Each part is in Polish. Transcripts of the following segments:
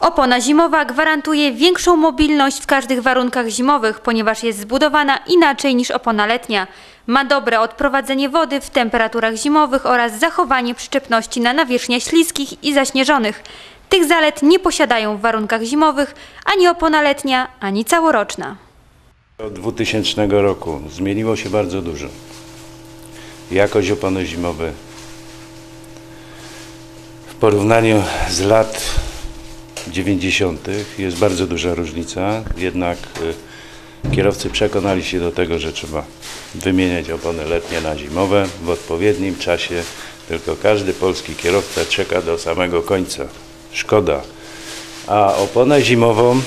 Opona zimowa gwarantuje większą mobilność w każdych warunkach zimowych, ponieważ jest zbudowana inaczej niż opona letnia. Ma dobre odprowadzenie wody w temperaturach zimowych oraz zachowanie przyczepności na nawierzchniach śliskich i zaśnieżonych. Tych zalet nie posiadają w warunkach zimowych ani opona letnia, ani całoroczna. Od 2000 roku zmieniło się bardzo dużo. Jakość opony zimowej w porównaniu z lat 90. jest bardzo duża różnica, jednak y, kierowcy przekonali się do tego, że trzeba wymieniać opony letnie na zimowe w odpowiednim czasie, tylko każdy polski kierowca czeka do samego końca. Szkoda. A oponę zimową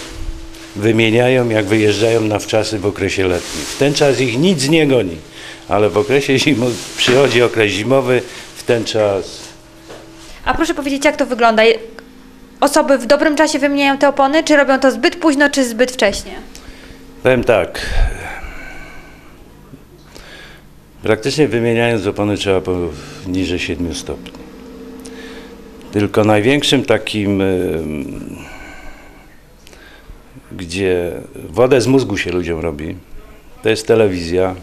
wymieniają jak wyjeżdżają na wczasy w okresie letnim. W ten czas ich nic nie goni, ale w okresie zimowym przychodzi okres zimowy, w ten czas A proszę powiedzieć, jak to wygląda? Osoby w dobrym czasie wymieniają te opony, czy robią to zbyt późno, czy zbyt wcześnie? Powiem tak. Praktycznie wymieniając opony trzeba poniżej 7 stopni. Tylko największym takim, gdzie wodę z mózgu się ludziom robi, to jest telewizja,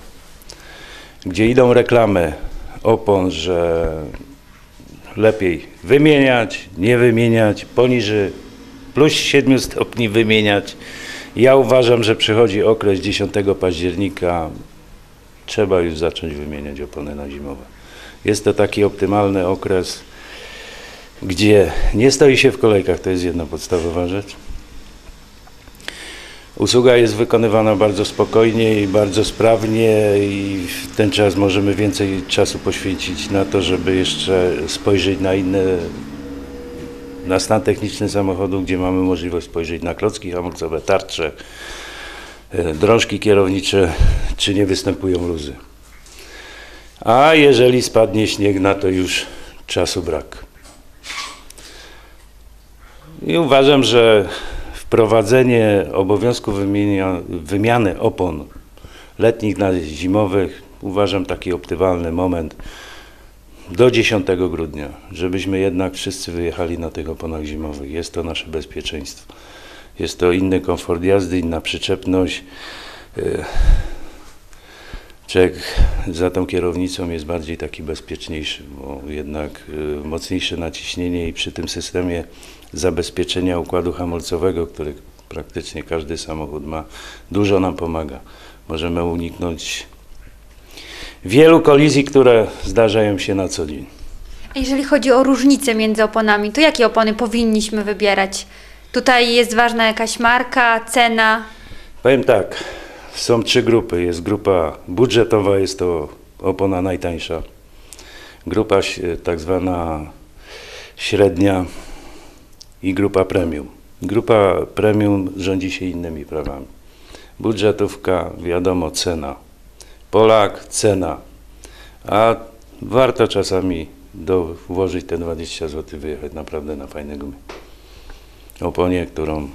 gdzie idą reklamy opon, że lepiej wymieniać, nie wymieniać, poniżej plus 7 stopni wymieniać. Ja uważam, że przychodzi okres 10 października, trzeba już zacząć wymieniać opony na zimowe. Jest to taki optymalny okres, gdzie nie stoi się w kolejkach, to jest jedna podstawowa rzecz. Usługa jest wykonywana bardzo spokojnie i bardzo sprawnie i w ten czas możemy więcej czasu poświęcić na to, żeby jeszcze spojrzeć na inne, na stan techniczny samochodu, gdzie mamy możliwość spojrzeć na klocki hamulcowe, tarcze, e, drążki kierownicze, czy nie występują luzy. A jeżeli spadnie śnieg, na to już czasu brak. I uważam, że wprowadzenie obowiązku wymiany opon letnich na zimowych uważam taki optymalny moment do 10 grudnia, żebyśmy jednak wszyscy wyjechali na tych oponach zimowych. Jest to nasze bezpieczeństwo. Jest to inny komfort jazdy, inna przyczepność. Czek za tą kierownicą jest bardziej taki bezpieczniejszy, bo jednak y, mocniejsze naciśnienie i przy tym systemie zabezpieczenia układu hamulcowego, który praktycznie każdy samochód ma, dużo nam pomaga. Możemy uniknąć wielu kolizji, które zdarzają się na co dzień. A jeżeli chodzi o różnice między oponami, to jakie opony powinniśmy wybierać? Tutaj jest ważna jakaś marka, cena. Powiem tak, są trzy grupy. Jest grupa budżetowa, jest to opona najtańsza. Grupa ś- tak zwana średnia i grupa premium. Grupa premium rządzi się innymi prawami. Budżetówka, wiadomo, cena. Polak, cena. A warto czasami do, włożyć te 20 zł, wyjechać naprawdę na fajne gumy. Oponie, którą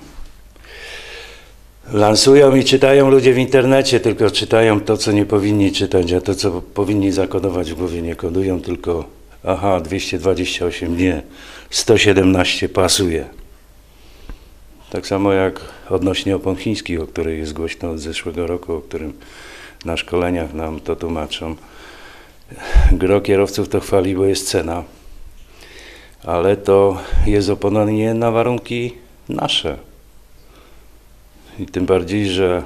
lansują i czytają ludzie w internecie, tylko czytają to, co nie powinni czytać, a to, co powinni zakodować w głowie, nie kodują, tylko aha, 228 nie, 117 pasuje. Tak samo jak odnośnie opon chińskich, o której jest głośno od zeszłego roku, o którym na szkoleniach nam to tłumaczą. Gro kierowców to chwali, bo jest cena, ale to jest opona nie na warunki nasze. I tym bardziej, że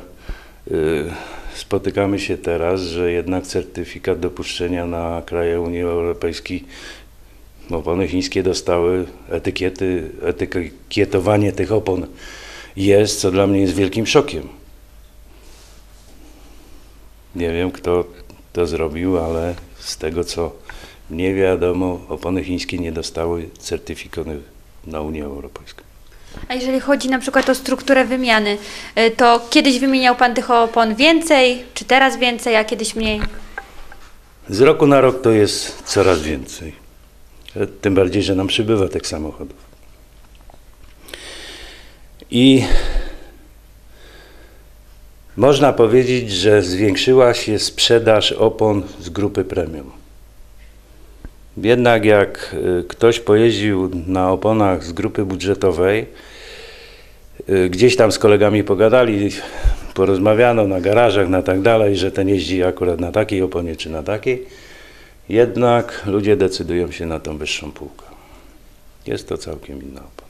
y, spotykamy się teraz, że jednak certyfikat dopuszczenia na kraje Unii Europejskiej, opony chińskie dostały etykiety, etykietowanie tych opon jest, co dla mnie jest wielkim szokiem. Nie wiem, kto to zrobił, ale z tego co mnie wiadomo, opony chińskie nie dostały certyfikatu na Unię Europejską. A jeżeli chodzi na przykład o strukturę wymiany, y, to kiedyś wymieniał Pan tych opon więcej, czy teraz więcej, a kiedyś mniej? Z roku na rok to jest coraz więcej. E, Tym bardziej, że nam przybywa tych samochodów. I można powiedzieć, że zwiększyła się sprzedaż opon z grupy premium. Jednak jak y, ktoś pojeździł na oponach z grupy budżetowej, y, gdzieś tam z kolegami pogadali, porozmawiano na garażach, na tak dalej, że ten jeździ akurat na takiej oponie czy na takiej. Jednak ludzie decydują się na tą wyższą półkę. Jest to całkiem inna opona.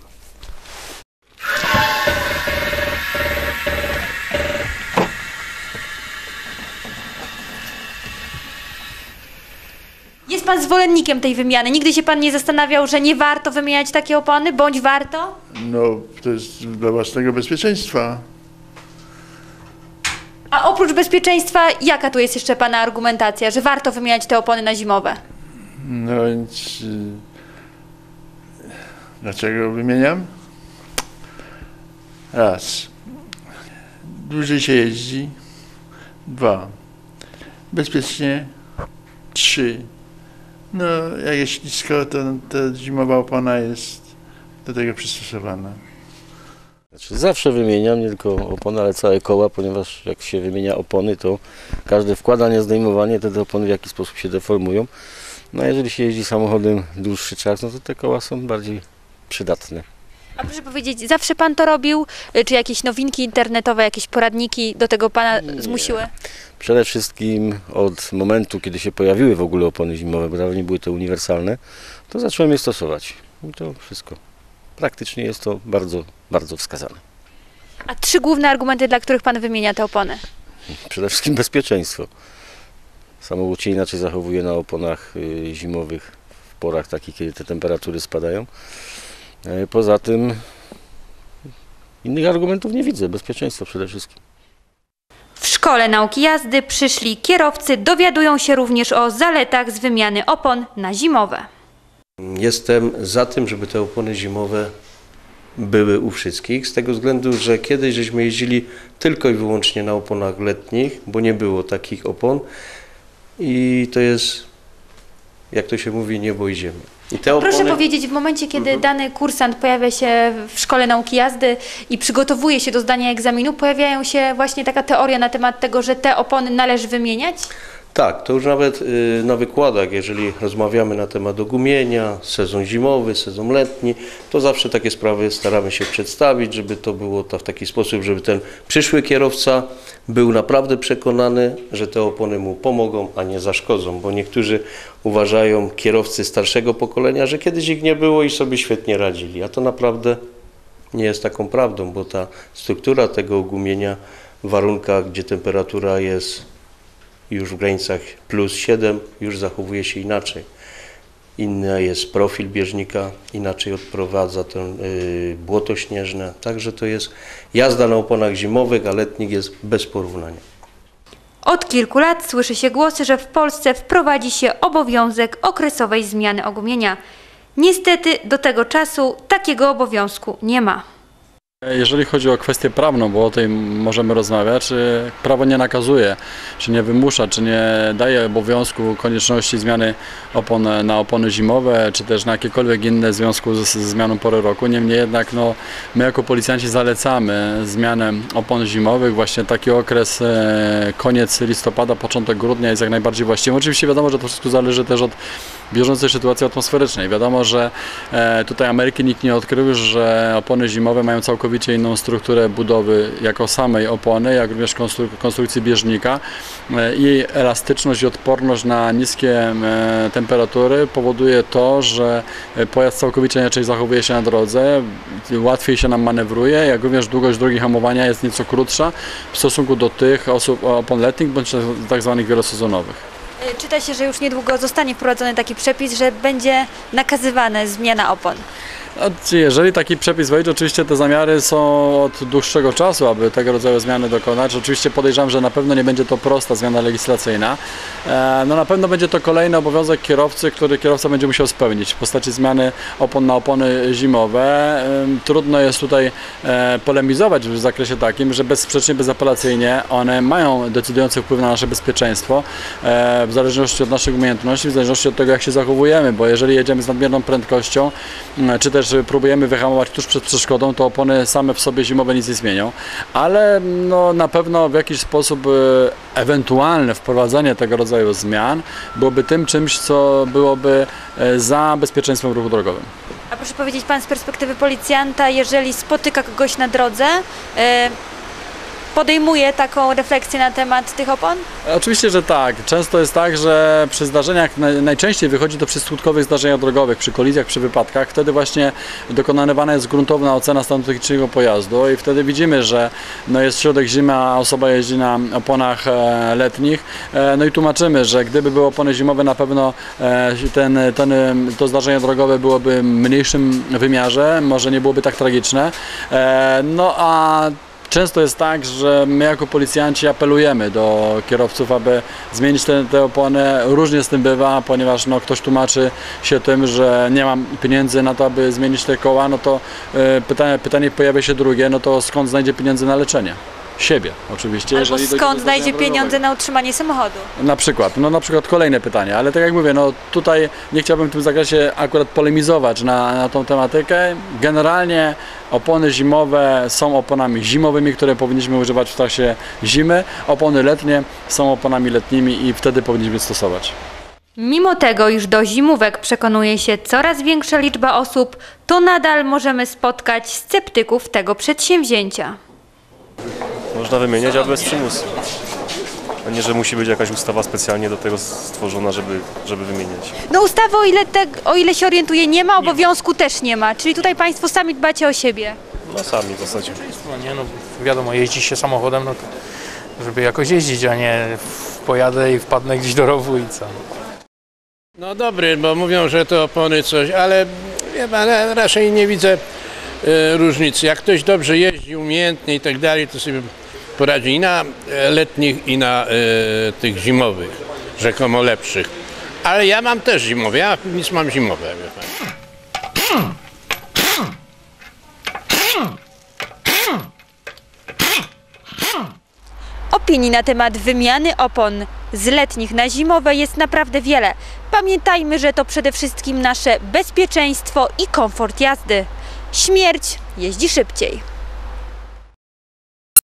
Jest pan zwolennikiem tej wymiany? Nigdy się pan nie zastanawiał, że nie warto wymieniać takie opony, bądź warto? No, to jest dla własnego bezpieczeństwa. A oprócz bezpieczeństwa, jaka tu jest jeszcze pana argumentacja, że warto wymieniać te opony na zimowe? No więc. y, Dlaczego wymieniam? Raz. Dłużej się jeździ. Dwa. Bezpiecznie. Trzy. No, jak ślisko, to ta zimowa opona jest do tego przystosowana. Znaczy zawsze wymieniam nie tylko opony, ale całe koła, ponieważ jak się wymienia opony, to każde wkładanie, zdejmowanie, te opony w jakiś sposób się deformują. No a jeżeli się jeździ samochodem dłuższy czas, no to te koła są bardziej przydatne. A proszę powiedzieć, zawsze pan to robił? Y, Czy jakieś nowinki internetowe, jakieś poradniki do tego pana zmusiły? Przede wszystkim od momentu, kiedy się pojawiły w ogóle opony zimowe, bo dawniej były to uniwersalne, to zacząłem je stosować. I to wszystko. Praktycznie jest to bardzo, bardzo wskazane. A trzy główne argumenty, dla których pan wymienia te opony? Przede wszystkim bezpieczeństwo. Samochód się inaczej zachowuje na oponach y, zimowych w porach takich, kiedy te temperatury spadają. E, Poza tym innych argumentów nie widzę. Bezpieczeństwo przede wszystkim. W szkole nauki jazdy przyszli kierowcy dowiadują się również o zaletach z wymiany opon na zimowe. Jestem za tym, żeby te opony zimowe były u wszystkich, z tego względu, że kiedyś żeśmy jeździli tylko i wyłącznie na oponach letnich, bo nie było takich opon i to jest, jak to się mówi, niebo i ziemia. Te Proszę opony, powiedzieć, w momencie, kiedy dany kursant pojawia się w szkole nauki jazdy i przygotowuje się do zdania egzaminu, pojawiają się właśnie taka teoria na temat tego, że te opony należy wymieniać? Tak, to już nawet y, na wykładach, jeżeli rozmawiamy na temat ogumienia, sezon zimowy, sezon letni, to zawsze takie sprawy staramy się przedstawić, żeby to było to w taki sposób, żeby ten przyszły kierowca był naprawdę przekonany, że te opony mu pomogą, a nie zaszkodzą, bo niektórzy uważają, kierowcy starszego pokolenia, że kiedyś ich nie było i sobie świetnie radzili, a to naprawdę nie jest taką prawdą, bo ta struktura tego ogumienia w warunkach, gdzie temperatura jest już w granicach plus 7 już zachowuje się inaczej. Inny jest profil bieżnika, inaczej odprowadza to y, błoto śnieżne. Także to jest jazda na oponach zimowych, a letnich jest bez porównania. Od kilku lat słyszy się głosy, że w Polsce wprowadzi się obowiązek okresowej zmiany ogumienia. Niestety do tego czasu takiego obowiązku nie ma. Jeżeli chodzi o kwestię prawną, bo o tej możemy rozmawiać, czy prawo nie nakazuje, czy nie wymusza, czy nie daje obowiązku konieczności zmiany opon na opony zimowe, czy też na jakiekolwiek inne w związku z zmianą pory roku. Niemniej jednak no, my jako policjanci zalecamy zmianę opon zimowych. Właśnie taki okres e, koniec listopada, początek grudnia jest jak najbardziej właściwy. Oczywiście wiadomo, że to wszystko zależy też od bieżącej sytuacji atmosferycznej. Wiadomo, że e, tutaj Ameryki nikt nie odkrył, że opony zimowe mają całkowicie inną strukturę budowy jako samej opony, jak również konstru konstrukcji bieżnika. E, Jej elastyczność i odporność na niskie e, temperatury powoduje to, że pojazd całkowicie inaczej zachowuje się na drodze, łatwiej się nam manewruje, jak również długość drogi hamowania jest nieco krótsza w stosunku do tych osób opon letnich bądź tak zwanych wielosezonowych. Czyta się, że już niedługo zostanie wprowadzony taki przepis, że będzie nakazywana zmiana opon. Jeżeli taki przepis wejdzie, oczywiście te zamiary są od dłuższego czasu, aby tego rodzaju zmiany dokonać. Oczywiście podejrzewam, że na pewno nie będzie to prosta zmiana legislacyjna. E, No na pewno będzie to kolejny obowiązek kierowcy, który kierowca będzie musiał spełnić w postaci zmiany opon na opony zimowe. Trudno jest tutaj e, polemizować w zakresie takim, że bezsprzecznie, bezapelacyjnie one mają decydujący wpływ na nasze bezpieczeństwo e, w zależności od naszych umiejętności, w zależności od tego, jak się zachowujemy, bo jeżeli jedziemy z nadmierną prędkością, m, czy też próbujemy wyhamować tuż przed przeszkodą, to opony same w sobie zimowe nic nie zmienią, ale no, na pewno w jakiś sposób e, ewentualne wprowadzenie tego rodzaju zmian byłoby tym czymś, co byłoby e, za bezpieczeństwem ruchu drogowym. A proszę powiedzieć pan z perspektywy policjanta, jeżeli spotyka kogoś na drodze, e, podejmuje taką refleksję na temat tych opon? Oczywiście, że tak. Często jest tak, że przy zdarzeniach, naj- najczęściej wychodzi to przy skutkowych zdarzeniach drogowych, przy kolizjach, przy wypadkach, wtedy właśnie dokonywana jest gruntowna ocena stanu technicznego pojazdu i wtedy widzimy, że no jest środek zimy, a osoba jeździ na oponach e, letnich. E, no i tłumaczymy, że gdyby były opony zimowe, na pewno e, ten, ten, to zdarzenie drogowe byłoby w mniejszym wymiarze, może nie byłoby tak tragiczne. No a Często jest tak, że my jako policjanci apelujemy do kierowców, aby zmienić te, te opony. Różnie z tym bywa, ponieważ no, ktoś tłumaczy się tym, że nie mam pieniędzy na to, aby zmienić te koła, no to e, pytanie, pytanie pojawia się drugie, no to skąd znajdzie pieniądze na leczenie? Siebie oczywiście. Albo skąd znajdzie pieniądze na utrzymanie samochodu? Na przykład, no na przykład kolejne pytanie, ale tak jak mówię, no tutaj nie chciałbym w tym zakresie akurat polemizować na, na tą tematykę. Generalnie opony zimowe są oponami zimowymi, które powinniśmy używać w czasie zimy. Opony letnie są oponami letnimi i wtedy powinniśmy stosować. Mimo tego, iż do zimówek przekonuje się coraz większa liczba osób, to nadal możemy spotkać sceptyków tego przedsięwzięcia. Można wymieniać, ale bez przymusu. A nie, że musi być jakaś ustawa specjalnie do tego stworzona, żeby, żeby wymieniać. No ustawy, o ile, te, o ile się orientuję, nie ma, obowiązku też nie ma. Czyli tutaj Państwo sami dbacie o siebie. No sami w zasadzie. No nie no, wiadomo, jeździ się samochodem, no to żeby jakoś jeździć, a nie pojadę i wpadnę gdzieś do rowu i co. No dobry, bo mówią, że to opony coś, ale ja raczej nie widzę e, różnicy. Jak ktoś dobrze jeździ, umiejętnie i tak dalej, to sobie poradzi i na e, letnich, i na e, tych zimowych, rzekomo lepszych. Ale ja mam też zimowe, ja nic mam zimowe. Opinii na temat wymiany opon z letnich na zimowe jest naprawdę wiele. Pamiętajmy, że to przede wszystkim nasze bezpieczeństwo i komfort jazdy. Śmierć jeździ szybciej.